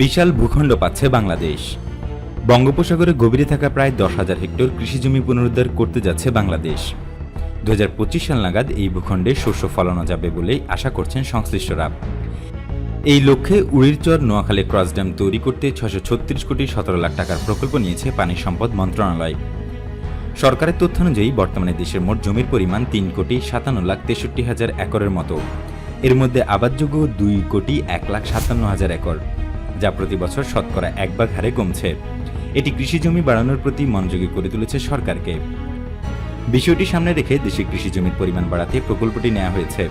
বিশাল ভূখণ্ড পাচ্ছে বাংলাদেশ। বঙ্গোপসাগরে গভীরে থাকা প্রায় দশ হাজার হেক্টর কৃষিজমি পুনরুদ্ধার করতে যাচ্ছে বাংলাদেশ। দু হাজার পঁচিশ সাল নাগাদ এই ভূখণ্ডে শস্য ফলানো যাবে বলেই আশা করছেন সংশ্লিষ্টরা। এই লক্ষ্যে উড়িরচর, নোয়াখালী ক্রস ড্যাম তৈরি করতে ছশো ছত্রিশ কোটি সতেরো লাখ টাকার প্রকল্প নিয়েছে পানি সম্পদ মন্ত্রণালয়। সরকারের তথ্য অনুযায়ী বর্তমানে দেশের মোট জমির পরিমাণ তিন কোটি সাতান্ন লাখ তেষট্টি হাজার একরের মতো। এর মধ্যে আবাদযোগ্য দুই কোটি এক লাখ সাতান্ন হাজার একর। যা প্রতি বছর শতকরা এক ভাগ হারে কমছে। এটি কৃষি জমি বাড়ানোর প্রতি মনোযোগী করে তুলেছে সরকারকে। বিষয়টি সামনে রেখে দেশে কৃষি জমির পরিমাণ বাড়াতে প্রকল্পটি নেওয়া হয়েছে।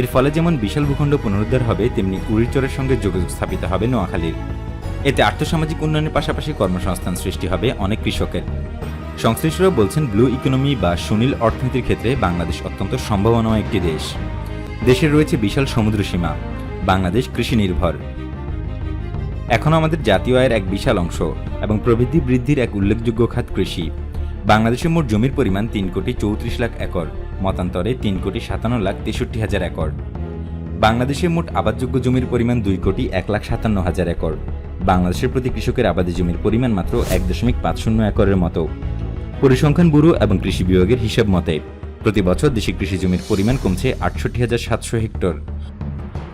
এর ফলে যেমন বিশাল ভূখণ্ড পুনরুদ্ধার হবে, তেমনি উড়িচরের সঙ্গে যোগাযোগ স্থাপিত হবে নোয়াখালীর। এতে আর্থসামাজিক উন্নয়নের পাশাপাশি কর্মসংস্থান সৃষ্টি হবে অনেক কৃষকের। সংশ্লিষ্টরা বলছেন, ব্লু ইকোনমি বা সুনীল অর্থনীতির ক্ষেত্রে বাংলাদেশ অত্যন্ত সম্ভাবনাময় একটি দেশ। দেশের রয়েছে বিশাল সমুদ্র সীমা। বাংলাদেশ কৃষি নির্ভর। এখনও আমাদের জাতীয় আয়ের এক বিশাল অংশ এবং প্রবৃদ্ধি বৃদ্ধির এক উল্লেখযোগ্য খাত কৃষি। বাংলাদেশের মোট জমির পরিমাণ তিন কোটি চৌত্রিশ লাখ একর, মতান্তরে তিন কোটি সাতান্ন লাখ তেষট্টি হাজার একর। বাংলাদেশের মোট আবাদযোগ্য জমির পরিমাণ দুই কোটি এক লাখ সাতান্ন হাজার একর। বাংলাদেশের প্রতি কৃষকের আবাদি জমির পরিমাণ মাত্র এক দশমিক পাঁচ শূন্য একরের মতো। পরিসংখ্যান ব্যুরো এবং কৃষি বিভাগের হিসাব মতে, প্রতি বছর দেশে কৃষি জমির পরিমাণ কমছে আটষট্টি হাজার সাতশো হেক্টর।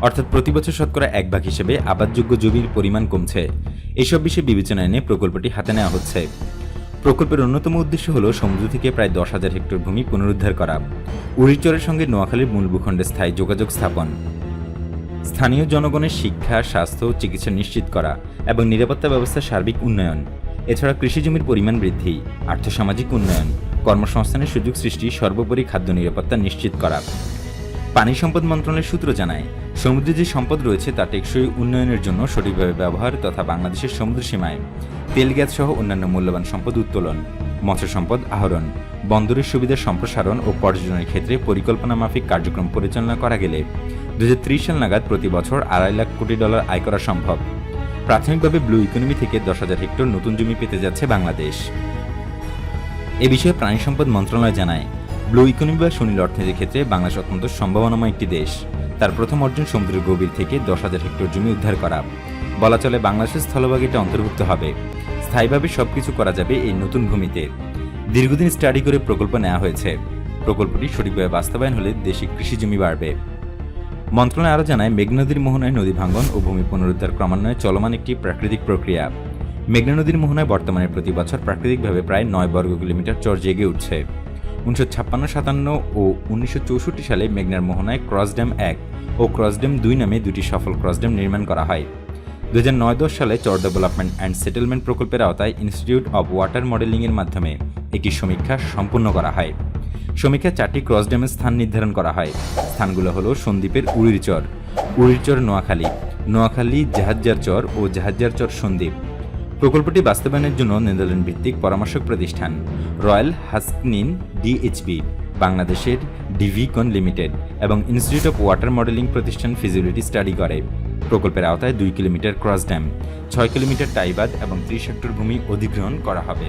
অর্থাৎ প্রতি বছর শতকরা এক ভাগ হিসেবে আবাদযোগ্য জমির পরিমাণ কমছে। এসব বিষয়ে বিবেচনা এনে প্রকল্পটি হাতে নেওয়া হচ্ছে। প্রকল্পের অন্যতম উদ্দেশ্য হল সমুদ্র থেকে প্রায় দশ হাজার হেক্টর ভূমি পুনরুদ্ধার করা। উড়িচরের সঙ্গে নোয়াখালীর মূল ভূখণ্ডে স্থায়ী যোগাযোগ স্থাপন। স্থানীয় জনগণের শিক্ষা, স্বাস্থ্য চিকিৎসা নিশ্চিত করা এবং নিরাপত্তা ব্যবস্থার সার্বিক উন্নয়ন। এছাড়া কৃষি জমির পরিমাণ বৃদ্ধি, আর্থসামাজিক উন্নয়ন, কর্মসংস্থানের সুযোগ সৃষ্টি, সর্বোপরি খাদ্য নিরাপত্তা নিশ্চিত করা। পানি সম্পদ মন্ত্রণালয়ের সূত্র জানায় সমুদ্রে যে সম্পদ রয়েছে তা টেকসই উন্নয়নের জন্য সঠিকভাবে ব্যবহার তথা বাংলাদেশের সমুদ্র সীমায় তেল, গ্যাস সহ অন্যান্য মূল্যবান সম্পদ উত্তোলন, মৎস্য সম্পদ আহরণ, বন্দরের সুবিধা সম্প্রসারণ ও পর্যটনের ক্ষেত্রে পরিকল্পনা মাফিক কার্যক্রম পরিচালনা করা গেলে দুই হাজার ত্রিশ সাল নাগাদ প্রতি বছর আড়াই লাখ কোটি ডলার আয় করা সম্ভব। প্রাথমিকভাবে ব্লু ইকোনমি থেকে দশ হাজার হেক্টর নতুন জমি পেতে যাচ্ছে বাংলাদেশ। এ বিষয়ে প্রাণী সম্পদ মন্ত্রণালয় জানায়, ব্লু ইকোনমি বা সুনীল অর্থনীতির ক্ষেত্রে বাংলাদেশ অত্যন্ত সম্ভাবনাময় একটি দেশ। তার প্রথম অর্জন সমুদ্রের গভীর থেকে দশ হাজার হেক্টর জমি উদ্ধার করা। বলা চলে বাংলাদেশের স্থলভাগ এটা অন্তর্ভুক্ত হবে। স্থায়ীভাবে সবকিছু করা যাবে এই নতুন ভূমিতে। দীর্ঘদিন স্টাডি করে প্রকল্প নেওয়া হয়েছে। প্রকল্পটি সঠিকভাবে বাস্তবায়ন হলে দেশে কৃষি জমি বাড়বে। মন্ত্রণালয় আরও জানায় মেঘনা নদীর মোহনায় নদী ভাঙ্গন ও ভূমি পুনরুদ্ধার ক্রমান্বয়ে চলমান একটি প্রাকৃতিক প্রক্রিয়া। মেঘনা নদীর মোহনায় বর্তমানে প্রতি বছর প্রাকৃতিকভাবে প্রায় নয় বর্গ কিলোমিটার চর জেগে উঠছে। উনিশশো ছাপ্পান্ন, সাতান্ন ও উনিশশো চৌষট্টি সালে মেঘনার মোহনায় ক্রস ড্যাম এক ও ক্রস ড্যাম দুই নামে দুটি সফল ক্রস ড্যাম নির্মাণ করা হয়। দু হাজার নয় দশ সালে চর ডেভেলপমেন্ট অ্যান্ড সেটেলমেন্ট প্রকল্পের আওতায় ইনস্টিটিউট অব ওয়াটার মডেলিংয়ের মাধ্যমে একটি সমীক্ষা সম্পূর্ণ করা হয়। সমীক্ষা চারটি ক্রস ড্যামের স্থান নির্ধারণ করা হয়। স্থানগুলো হলো সন্দ্বীপের উড়িরচর উড়িরচর নোয়াখালী নোয়াখালী জাহাজ্জার চর ও জাহাজ্জার চর সন্দ্বীপ। প্রকল্পটি বাস্তবায়নের জন্য নেদারল্যান্ড ভিত্তিক পরামর্শক প্রতিষ্ঠান রয়্যাল হাস্কনিন ডিএইচবি বাংলাদেশের ডিভিকন লিমিটেড এবং ইনস্টিটিউট অফ ওয়াটার মডেলিং প্রতিষ্ঠান ফিজিবিলিটি স্টাডি করে। প্রকল্পের আওতায় দুই কিলোমিটার ক্রস ড্যাম, ছয় কিলোমিটার টাইবাদ এবং ত্রিশ হেক্টর ভূমি অধিগ্রহণ করা হবে।